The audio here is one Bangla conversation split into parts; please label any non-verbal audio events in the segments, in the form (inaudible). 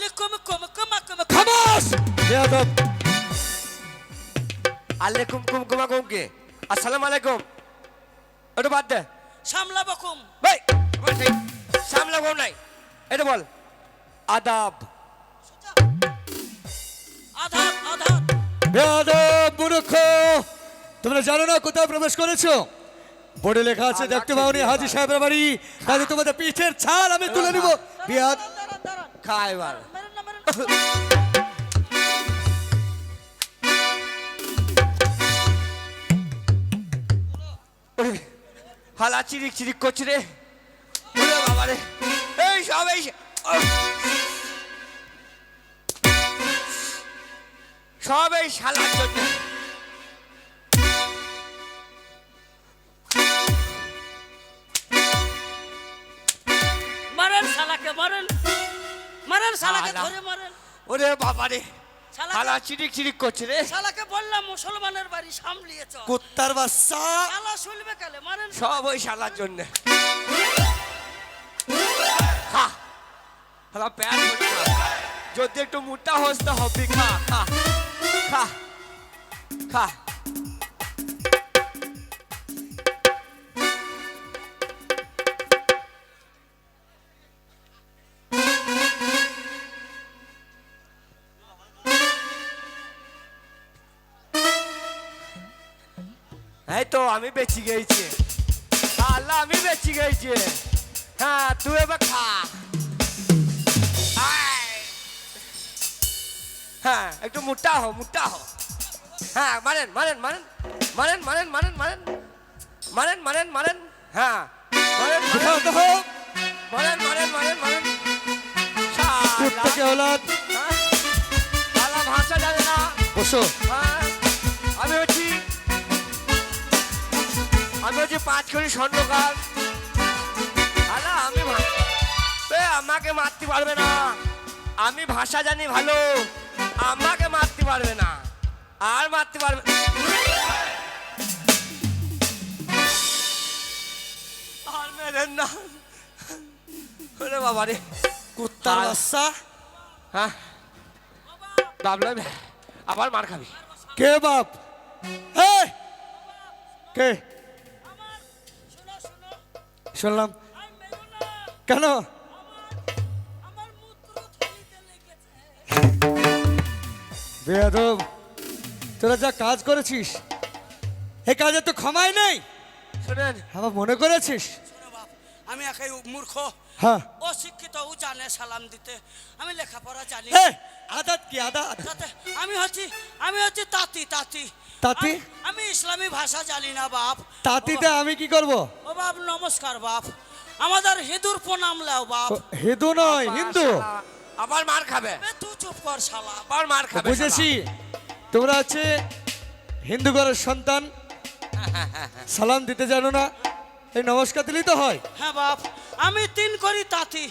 আলাইকুম কুম কুম কুম খামাস বেয়াদব আলাইকুম কুম কুমা কুমকে আসসালামু আলাইকুম ওটা বাদ দে সামলাবো কুম ভাই আমার ঠিক সামলা কম নাই এটা বল আদাব আধার আধার বেয়াদব মূর্খ তোমরা জানো না কোথায় প্রবেশ করেছ? বোর্ডে লেখা আছে দেখতে পাওনি হাজি সাহেবের বাড়ি। কাজে তোমাদের পিঠের ছাল আমি তুলে নিব। বিয়াদ দাঁড়ান, হালা চিরিক চিরিক করছে রে। বাবা রে। এই সব এই সব এই শালার জন্য। মারেন শালাকে, মারেন। মারেন শালাকে শালা। ধরে মারেন। ওরে বাবা রে হালা চিরিক চিরিক করছে রে। শালাকে বললাম মুসলমানের বাড়ি সামলিয়েছ। কুত্তার বাচ্চা। শালা শুনবে কালে? মারেন। সব ওই শালার জন্য। খা। হালা প্যার যদি একটু মোটা হোস তো হবে। খা খা। খা। খা। এই তো আমি বেঁচে গেছি আল্লাহ আমি বেঁচে গেছি হ্যাঁ তুই এবার খা হ্যাঁ একটু মোটা হো মোটা হো হ্যাঁ মারেন মারেন মারেন মারেন মারেন মারেন মারেন মারেন মারেন মারেন হ্যাঁ মারেন মারেন বেয়াদব মারেন মারেন মারেন। কুত্তাকে ওলাদ হ্যাঁ? শালা ভাষা জানে না বসো হ্যাঁ, কোটি স্বর্ণকার আলা আমি আমাকে মারতে পারবে না। আমি ভাষা জানি ভালো আমাকে মারতে পারবে না। আর মারতে পারবে আর মেরেন না। ওরে বাবা রে কুত্তার আর- বাচ্চা। হ্যাঁ। ভাবলাম আবার মার খাবি। কে বাপ? কে? শুনলাম। কেন? বেয়াদব তোরা যা কাজ করেছিস এ কাজে তো ক্ষমাই নেই। শোনেন। আবার মনে করেছিস? আমি একাই মূর্খ। হ্যাঁ। অশিক্ষিত ও জানে সালাম দিতে। আমি লেখাপড়া জানি। আদাত কি আদাত? আমি হচ্ছি আমি হচ্ছি তাঁতি তাঁতি। তাঁতি? আমি- ইসলামী ভাষা জানি না বাপ। তাঁতিতে আমি কি করব? ও বাপ নমস্কার বাপ। আমাদের হিঁদুর প্রণাম লাও বাপ। হিন্দু নয় হিন্দু। আবার মার খাবে। তুই চুপ কর শালা। আবার মার খাবে বুঝেছি। তোমরা হচ্ছে হিন্দু ঘরের সন্তান। সালাম দিতে জানো না। এই নমস্কার দিলেই তো হয়। হ্যাঁ বাপ। আমি তিন করি তাঁতি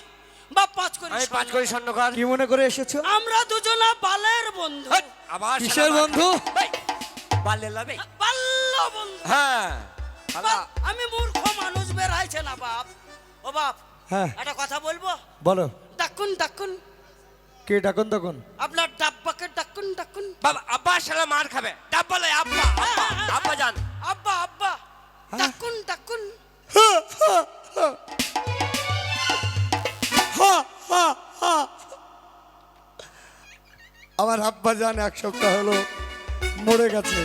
বাপ পাঁচ করি আমি পাঁচ। কোটি স্বর্ণকার। কি মনে করে এসেছ? আমরা দুজনা বালের বন্ধু। আবার কিসের বন্ধু? খাবে। বাল্যে লাবে? বাল্য বন্ধু। হ্যাঁ। আমি মূর্খ মানুষ বেড়াইছে না বাপ। ও বাপ হ্যাঁ। একটা কথা বলব? বলো। ডাকুন ডাকুন। কে ডাকুন তখন? আপনার ডাব্বাকে ডাকুন ডাকুন। বাবা আব্বা শালা মার খাবে। ডাব্বা আব্বা আব্বা আব্বা জান আব্বা আব্বা। হ্যাঁ? ডাকুন ডাকুন। আমার আব্বা জান এক সপ্তাহ হলো মরে গেছে।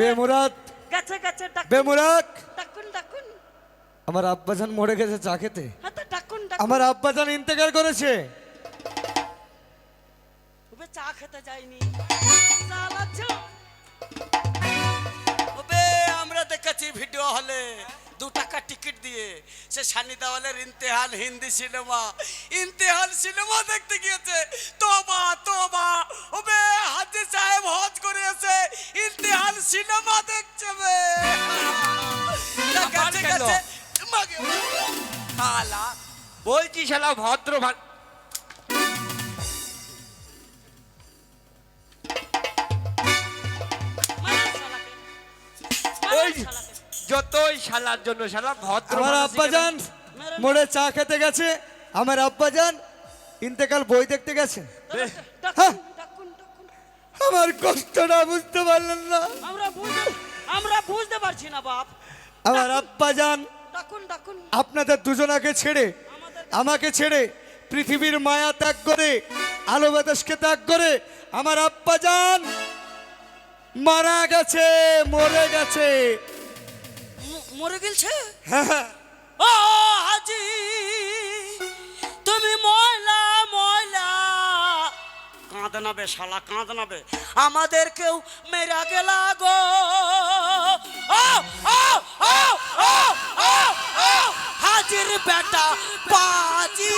বেমুরাত গেছে গেছে বেমুরাক ডাকুন। ডাকুন আমার আব্বাজান মরে গেছে চা খেতে। হ্যাঁ আমার আব্বাজান ইন্তেকার করেছে। চা খেতে যায়নি। আমরা দেখাচ্ছি ভিডিও হলে দু টাকা টিকিট দিয়ে সে সানি দেওয়ালের ইন্তেহাল হিন্দি সিনেমা। ইন্তেহাল সিনেমা দেখতে গিয়েছে। তোবা তোবা ওবে হাজি সাহেব হজ করে এসে ইন্তেহাল সিনেমা দেখছে বে। শালা বলছি শালা ভদ্র ওই। যতই শালার জন্য শালা ভদ্র আমার আব্বাজান মোড়ে চা খেতে গেছে আমার আব্বাজান ইন্তেকাল বই দেখতে গেছেন বেশ, হ্যাঁ। আমার কষ্টটা বুঝতে পারলেন না। আমরা বুঝতে আমরা বুঝতে পারছি না বাপ। আমার আব্বাজান ডাকুন ডাকুন। আপনাদের দুজনাকে ছেড়ে আমাকে ছেড়ে পৃথিবীর মায়া ত্যাগ করে আলো বাতাসকে ত্যাগ করে আমার আব্বাজান মারা গেছে মরে গেছে। মরে গেছে হ্যাঁ ও হাজি তুমি ময়লা ময়লা। কাঁদ নাবে শালা কাঁদ নাবে আমাদের কেউ মেরা গেলা গো। ও, ও, ও, ও, ও, ও, হাজির বেটা পাজি।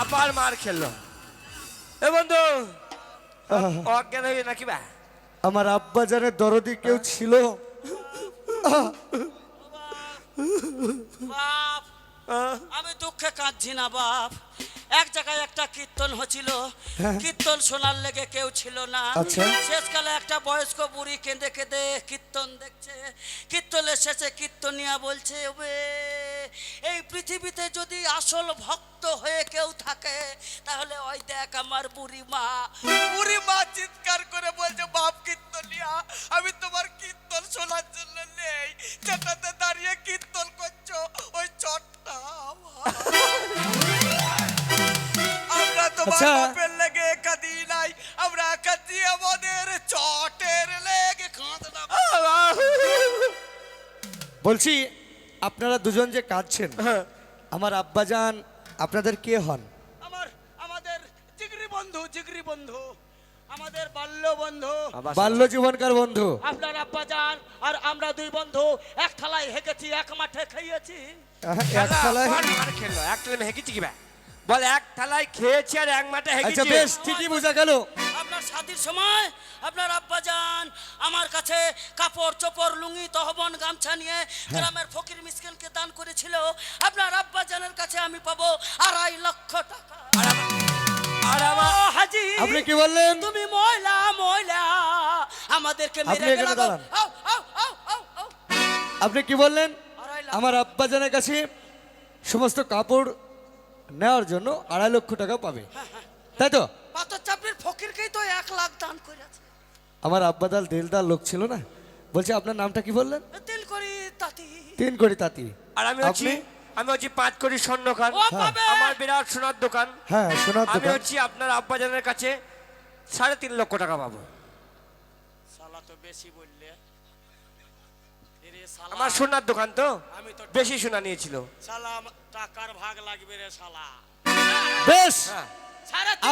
আবার মার খেললো। এ বন্ধু অজ্ঞান হয়ে নাকি বা? আমার আব্বা জানে দরদি কেউ ছিল? আমি দুঃখে কাঁদছি না বাপ। এক জায়গায় একটা কীর্তন হচ্ছিল। কীর্তন শোনার লেগে কেউ ছিল না। আচ্ছা। শেষকালে একটা বয়স্ক বুড়ি কেঁদে কেঁদে কীর্তন দেখছে। কীর্তনের শেষে কীর্তনিয়া বলছে ওবে এই পৃথিবীতে যদি আসল ভক্ত হয়ে কেউ থাকে তাহলে ওই দেখ আমার বুড়ি মা বুড়ি মা চিৎকার করে বলছে বাপ কীর্তনিয়া আমি তোমার কীর্তন আচ্ছা। বাপের লেগে কাঁদি নাই। আমরা কাঁদি আমাদের চটের লেগে কাঁদলাম। বলছি আপনারা দুজন যে কাঁদছেন হ্যাঁ। আমার আব্বাজান আপনাদের কে হন? আমার আমাদের জিগরি বন্ধু জিগরি বন্ধু। আমাদের বাল্য বন্ধু। বাল্য জীবনকার বন্ধু। আপনার আব্বা যান আর আমরা দুই বন্ধু এক থালায় হেগেছি এক মাঠে খাইয়েছি এক থালায় এক থালায় হেঁকেছি কি বা বল এক থালায় খেয়েছি আর এক মাঠে আচ্ছা বেশ ঠিকই বোঝা গেল। আপনার শাদির সময় আপনার আব্বা যান আমার কাছে কাপড় চোপড় লুঙ্গি তহবন গামছা নিয়ে গ্রামের ফকির মিসকিনকে দান করেছিল। আপনার আব্বা জানের কাছে আমি পাবো আড়াই লক্ষ টাকা। আপনি কি বললেন? তুমি ময়লা ময়লা আমাদেরকে আপনি মেরে গেল আপনি কি বললেন। আমার আব্বাজানের কাছে সমস্ত কাপড় নেওয়ার জন্য আড়াই লক্ষ টাকা পাবে। তাই তো? পাথর চাপড়ির ফকিরকেই তো এক লাখ দান করেছে আমার আব্বাদাল দিলদার লোক ছিল না? বলছি আপনার নামটা কি বললেন? তিল করি তাতি। তিন কোটি তাঁতি। আর আমি হচ্ছি আপনি? আমি হচ্ছি পাঁচ কোটি স্বর্ণকার আমার বিরাট সোনার দোকান। হ্যাঁ সোনার আমি দোকান। হচ্ছি আপনার আব্বাজানের কাছে সাড়ে তিন লক্ষ টাকা পাবো। শালা তো বেশি বললে। আমার সোনার দোকান তো? আমি তো বেশি সোনা নিয়েছিল। শালা আমার টাকার ভাগ লাগবে রে শালা। বেশ! হ্যাঁ।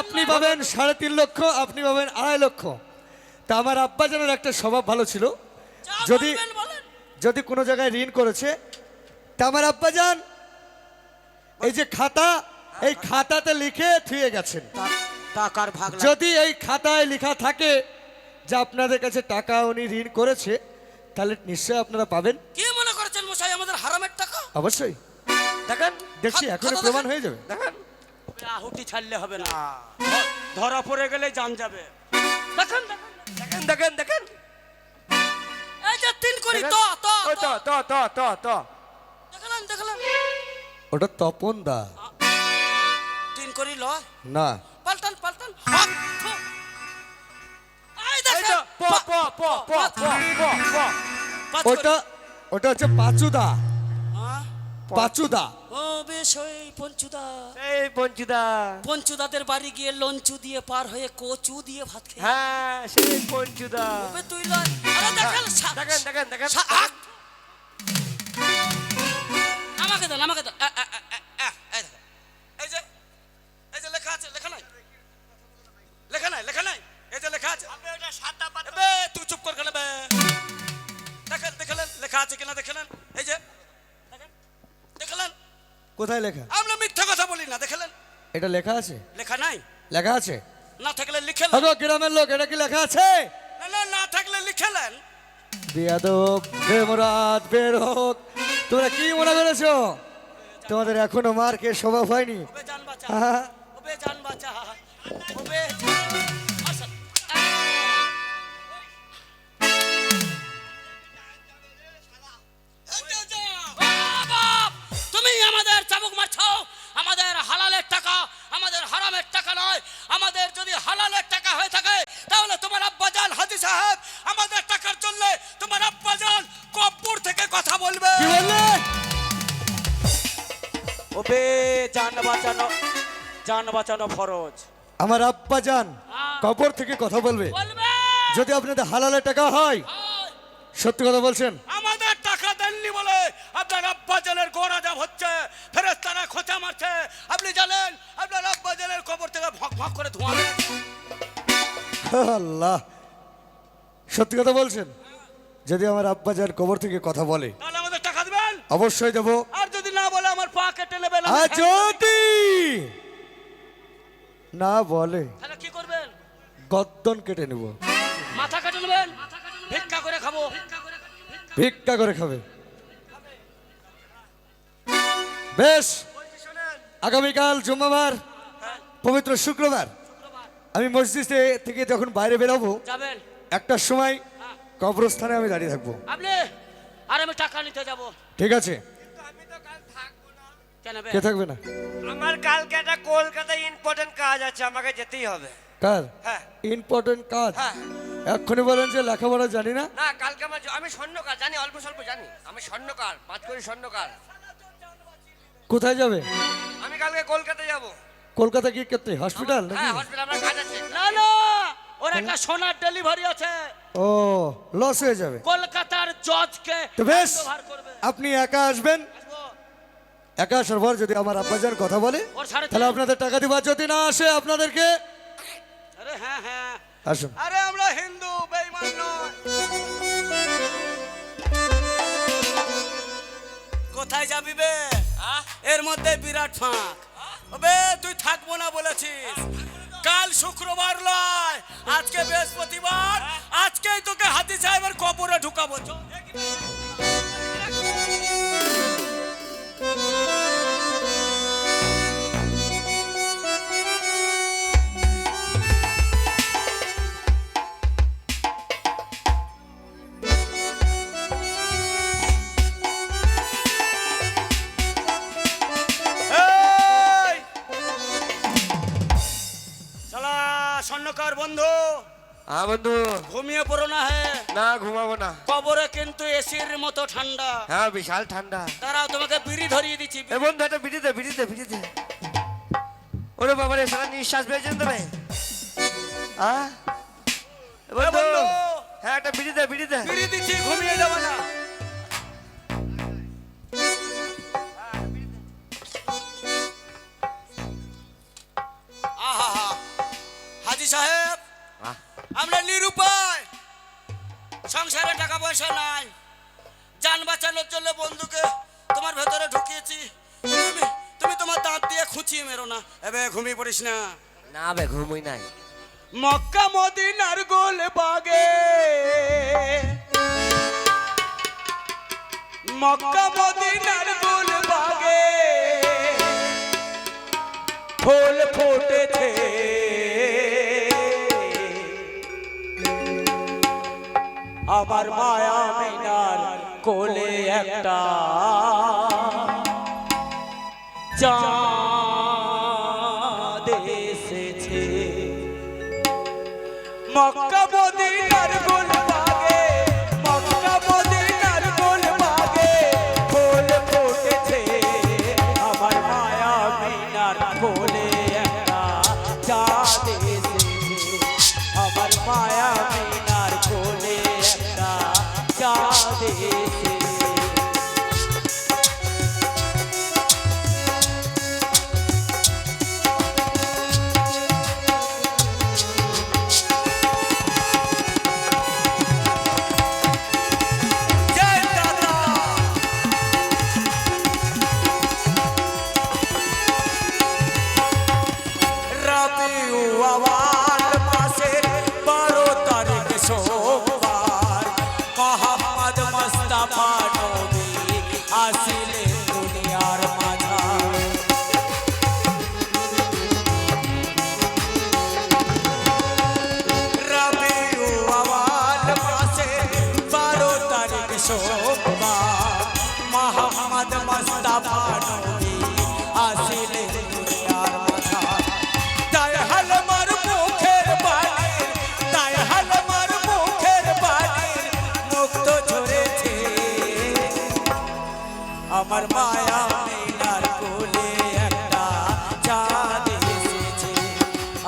আপনি। পাবেন সাড়ে তিন লক্ষ আপনি পাবেন আড়াই লক্ষ। তা আমার আব্বাজানের একটা স্বভাব ভালো ছিল। যদি যদি কোনো জায়গায় ঋণ করেছে তা আমার আব্বাজান এই যে খাতা এই খাতাতে লিখে থুয়ে গেছেন। টাকার ভাগ যদি এই খাতায় লেখা থাকে যে আপনাদের কাছে টাকা উনি ঋণ করেছে তাহলে নিশ্চয়ই আপনারা পাবেন। কি মনে করেছেন মশাই আমাদের হারামের টাকা? অবশ্যই। দেখেন দেখছি দেখেন। প্রমাণ হয়ে যাবে। দেখেন। আহুতি ছাড়লে হবে না। ধরা পড়ে গেলে জান যাবে। দেখেন দেখেন দেখেন। দেখেন এই যে তিন করি। তো তো ওই তো তো তো তো তো। দেখলাম দেখলাম। ওটা তপন দা। তিন করি ল না। পাল্টান পাল্টান। ওটা ওটা হচ্ছে পাচুদা। হ্যাঁ? পাচুদা। ও বেশ ওই পঞ্চুদা। এই পঞ্চুদা। পঞ্চুদাদের বাড়ি গিয়ে লঞ্চু দিয়ে পার হয়ে কচু দিয়ে ভাত খেয়ে। হ্যাঁ সেই পঞ্চুদা। ওবে তুই লয়। আরে দেখেন সা- দেখেন দেখেন দেখেন। আমাকে দেন আমাকে দেন। কোথায় লেখা? আমরা মিথ্যা কথা বলি না দেখলেন? এটা লেখা আছে? লেখা নাই? লেখা আছে? না থাকলে লিখেলেন হ্যালো গ্রামের লোক এটা কি লেখা আছে? না না না থাকলে লিখেলেন বিয়াদব বেমরাত বের হোক তোমরা কি মনে করেছ? তোমাদের এখনও মার্কের স্বভাব হয়নি? জান বাঁচা জান বাঁচা। সাহেব আমাদের টাকার জন্য তোমার আব্বাজান কব্বর থেকে কথা বলবে। কি বললে? ওবে জান বাঁচানো জান বাঁচানো ফরজ। আমার আব্বা যান কবর থেকে কথা বলবে। যদি আপনাদের হালালে টাকা হয় সত্যি কথা বলছেন? আমাদের টাকা দেননি বলে আপনার আব্বাজানের গোড়াজাব হচ্ছে ফেরেস্তারা খোঁচা মারছে। আপনি জানেন আপনার আব্বাজানের কবর থেকে ভক ভক করে ধোঁয়া। আল্লাহ সত্যি কথা বলছেন? যদি আমার আব্বা যার কবর থেকে কথা বলে তাহলে আমাদের টাকা দিবেন? অবশ্যই দেবো। আর যদি না বলে আমার পা কেটে নেবেন আর খেয়ে যদি না বলে তাহলে কি করবেন? গদ্দন কেটে নেব। মাথা কেটে নেবেন? ভিক্ষা করে খাব। ভিক্ষা করে খাবে। বেশ আগামীকাল জুম্মাবার পবিত্র শুক্রবার। আমি মসজিদে থেকে যখন বাইরে বেরোবো যাবেন। একটার সময় কবরস্থানে আমি দাঁড়িয়ে থাকব। আপনি আর আমি টাকা নিতে যাব। ঠিক আছে। আমি তো কাল থাকব না। কেন বে? কে থাকবে না? আমার কালকে একটা কলকাতায় ইম্পর্টেন্ট কাজ আছে আমাকে যেতেই হবে। কার? হ্যাঁ। ইম্পর্টেন্ট কাজ? হ্যাঁ। এক্ষুনি বলেন যে লেখাপড়া জানি না। না কালকে আমার আমি স্বর্ণকার জানি অল্প স্বল্প জানি। আমি স্বর্ণকার পাঁচ কোটি স্বর্ণকার। কোথায় যাবে? আমি কালকে কলকাতায় যাব। কলকাতা কি করতে? হসপিটাল হ্যাঁ হসপিটাল আমার কাজ আছে। না না! ওর একটা সোনার ডেলিভারি আছে। ও লস হয়ে যাবে। কলকাতার জজকে তো বেশ করবে। আপনি একা আসবেন। একা আসার পর যদি আমার আব্বাজান কথা বলে তাহলে আপনাদের টাকা দিবা। যদি না আসে আপনাদেরকে আরে হ্যাঁ হ্যাঁ। আসুন। আরে আমরা হিন্দু বেঈমান নয়। কোথায় যাবি বে? এর মধ্যে বিরাট ফাঁক। বে তুই থাকব না বলেছিস। কাল শুক্রবার লয়। আজকে বৃহস্পতিবার। আজকেই তোকে হাতি সাহেবের কবরে ঢুকাবো। স্বর্ণকার বন্ধু। হ্যাঁ বন্ধু। ঘুমিয়ে পড়ো না হে। না ঘুমাবো না। কবরে কিন্তু এসির মতো ঠান্ডা। হ্যাঁ বিশাল ঠান্ডা। তারাও তোমাকে বিড়ি ধরিয়ে দিচ্ছি। এ বন্ধু একটা বিড়ি দে বিড়ি দে বিড়ি দে। ওরে বাবা রে সারা নিঃশ্বাস পেয়েছেন তো ভাই হ্যাঁ বন্ধু। বন্ধু। হ্যাঁ একটা বিড়ি দে বিড়ি দে। বিড়ি দিচ্ছি ঘুমিয়ে যাবে না। সাহেব আমরা নিরুপায়। সংসারে টাকা পয়সা নাই। যান বাঁচানোর জন্য বন্ধুকে তোমার ভেতরে ঢুকিয়েছি। তুমি তুমি তোমার দাঁত দিয়ে খুঁচিয়ে মেরো না। এবে ঘুমিয়ে পড়িস না। না বে ঘুমুই নাই। মক্কা মদিনার গোল বাগে। মক্কা মদিনার গোল বাগে। ফুল ফুটেছে। আমার মায়া মিনার কোলে একটা। চাঁদ এসেছে। মক্কা মদিনার গোল আমার মায়া মেলার কোলে একটা চাঁদ এসেছে।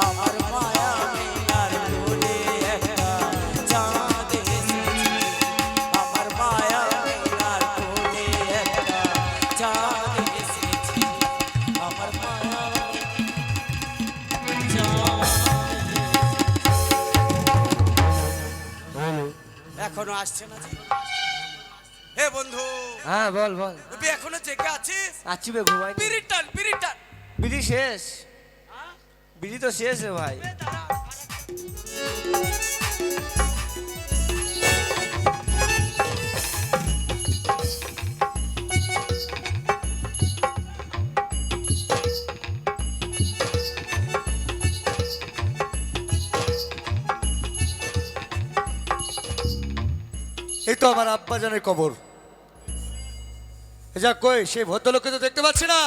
আমার মায়া মেলার কোলে একটা চাঁদ এসেছে। আমার মায়া মেলার কোলে একটা চাঁদ এসেছে। আমার মায়া এখনও আসছে না? হে বন্ধু। হ্যাঁ বল বল। এখনও জেগে আছিস? আছি বে ঘুমাই বিড়ি টান বিড়ি টান বিড়ি শেষ। বিড়ি তো শেষ রে ভাই। এই তো আমার আব্বাজানের কবর। যা কই সেই ভদ্রলোককে তো দেখতে পাচ্ছি না।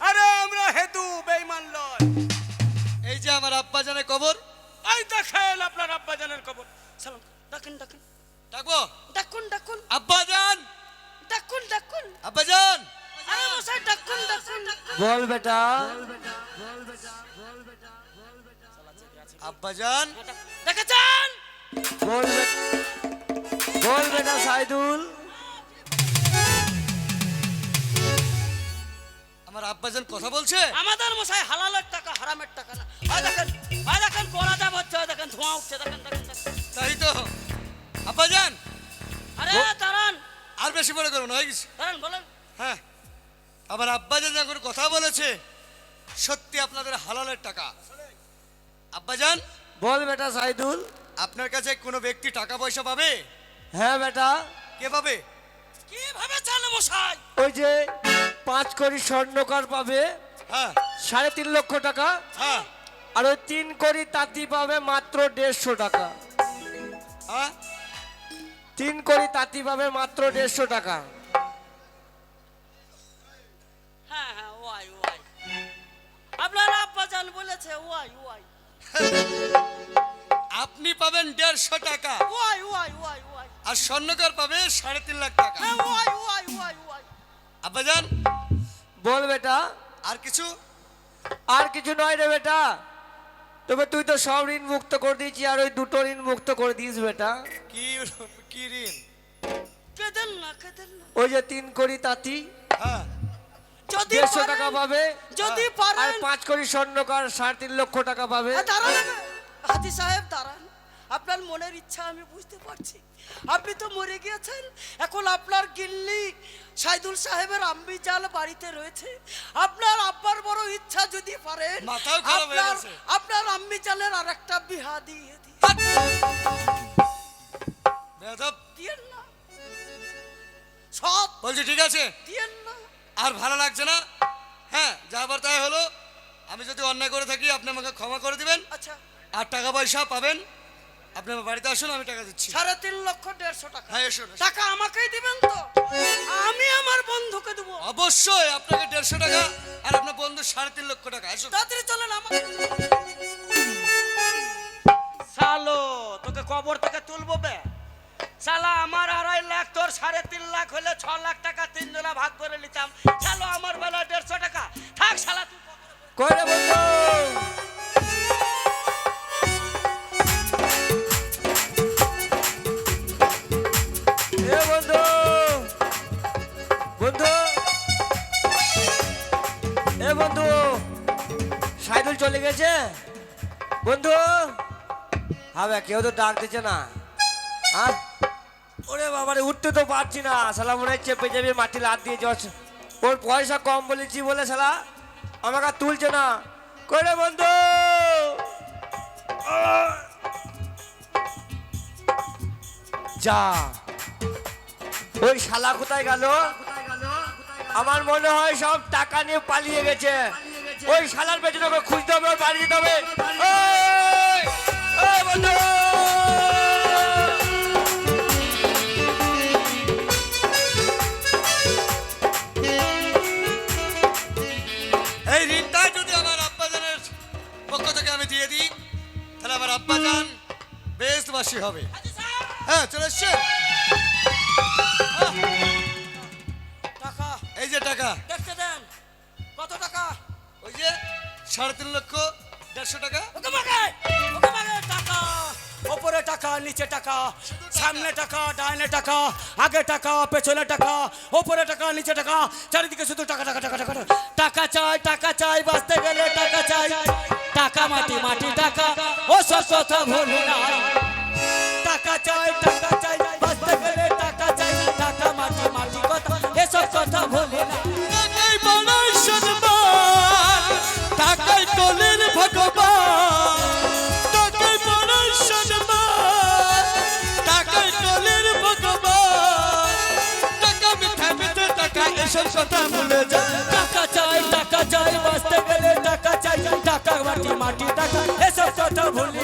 আরে আমরা হেতু বেইমান লয় এই যে আমার আব্বাজানের কবর। এই দেখেন আপনার আব্বাজানের খবর সালাম। ডাকুন ডাকুন। ডাকবো? ডাকুন ডাকুন। আব্বাজান! ডাকুন ডাকুন। আব্বাজান! আরে মশাই ডাকুন ডাকুন। বল বেটা। আব্বাজান! দেখেছেন বল বে- বল বেটা সাইদুল। আমার আব্বাজান কথা বলছে। আমাদের মশাই হালালের টাকা হারামের টাকা না। ওই দেখেন ওই দেখেন যা হচ্ছে ওই দেখেন ধোঁয়া উঠছে দেখেন দেখেন। তাই তো। আব্বাজান আরে দাঁড়ান। আর বেশি মনে করুন হয়ে গেছে। দাঁড়ান বলেন। হ্যাঁ আমার আব্বাজান যখন কথা বলেছে সত্যি আপনাদের হালালের টাকা। আব্বাজান বল বেটা সাইদুল। আপনার কাছে কোনো ব্যক্তি টাকা পয়সা পাবে? হ্যাঁ বেটা। কে পাবে? কীভাবে জানো মশাই? ওই যে পাঁচ কোটি স্বর্ণকার পাবে হ্যাঁ। সাড়ে তিন লক্ষ টাকা। হ্যাঁ। আর ওই তিন কোটি তাঁতি পাবে মাত্র দেড়শো টাকা। হ্যাঁ। তিন কোটি তাঁতি পাবে মাত্র দেড়শো টাকা। হ্যাঁ হ্যাঁ ওয়াই ওয়াই। আপনার আব্বা জান বলেছে ওয়াই ওয়াই। (laughs) আপনি পাবেন দেড়শো টাকা। আর স্বর্ণকার পাবে সাড়ে তিন লাখ টাকা। হ্যাঁ আব্বাজান বল বেটা আর কিছু? আর কিছু নয় রে বেটা। তবে তুই তো সব ঋণ মুক্ত করে দিয়েছি আর ওই দুটো ঋণ মুক্ত করে দিস বেটা। কি কি ঋণ? ওই যে তিন কোটি তাঁতি। হ্যাঁ। যদি দেড়শো টাকা পাবে যদি আর পারেন। পাঁচ কোটি স্বর্ণকার সাড়ে তিন লক্ষ টাকা পাবে। দাঁড়ান। হাজি সাহেব দাঁড়ান। আপনার মনের ইচ্ছা আমি বুঝতে পারছি। আপনি তো মরে গিয়েছেন। এখন আপনার গিল্লি সাইদুল সাহেবের আম্বি জাল বাড়িতে রয়েছে। আপনার আব্বার বড় ইচ্ছা যদি পারেন মাথাও খারাপ হয়ে আপনার গেছে। আপনার আম্বি জালের আর একটা বিহা দিয়ে দিই বেয়াদব! দিয়েন না। সব বলছি ঠিক আছে? দিয়েন না। আর ভালো লাগছে না? হ্যাঁ যা আবার তাই হলো। আমি যদি অন্যায় করে থাকি আপনি আমাকে ক্ষমা করে দিবেন। আচ্ছা। আর টাকা পয়সা পাবেন। আপনি আমার বাড়িতে আসুন আমি টাকা দিচ্ছি। সাড়ে তিন লক্ষ দেড়শো টাকা। হ্যাঁ এসুন। টাকা আমাকেই দিবেন তো? আমি আমার বন্ধুকে দেবো। অবশ্যই আপনাকে দেড়শো টাকা আর আপনার বন্ধু সাড়ে তিন লক্ষ টাকা আসুন। তাড়াতাড়ি চলেন আমাকে। সালো তোকে কবর থেকে তুলবো বে। শালা আমার আড়াই লাখ, তোর সাড়ে তিন লাখ হলে ছ লাখ টাকা তিনজনা ভাগ করে নিতাম। শালো আমার বেলা দেড়শো টাকা। থাক শালা, তুই রে বন্ধু? চলে গেছে? বন্ধু, হবে, কেউ তো ডাক দিচ্ছে না। হ্যাঁ বাবারে উঠতে তো পারছি না। শালা মনে হয় চেপে চেপে মাটি লাদ দিয়ে যাচ্ছে ওর পয়সা কম বলেছি বলে শালা আমাকে তুলছে না। করে বন্ধু? যা। ওই শালা কোথায় গেল? আমার মনে হয় সব টাকা নিয়ে পালিয়ে গেছে। ওই শালার পেছনে ওকে খুঁজতে হবে বাড়ি যেতে হবে। সামনে টাকা, ডাইনে টাকা, আগে টাকা, পেছনে টাকা, ওপরে টাকা, নিচে টাকা, চারিদিকে শুধু টাকা টাকা টাকা টাকা টাকা। চাই টাকা চাই, বাঁচতে গেলে টাকা চাই। টাকা মাটি মাটি, টাকা। ও সব কথা ভুল না টাকা চাই, টাকা চাই বাঁচতে গেলে টাকা চাই টাকা মাটি মাটি টাকা এসব কথা ভুলি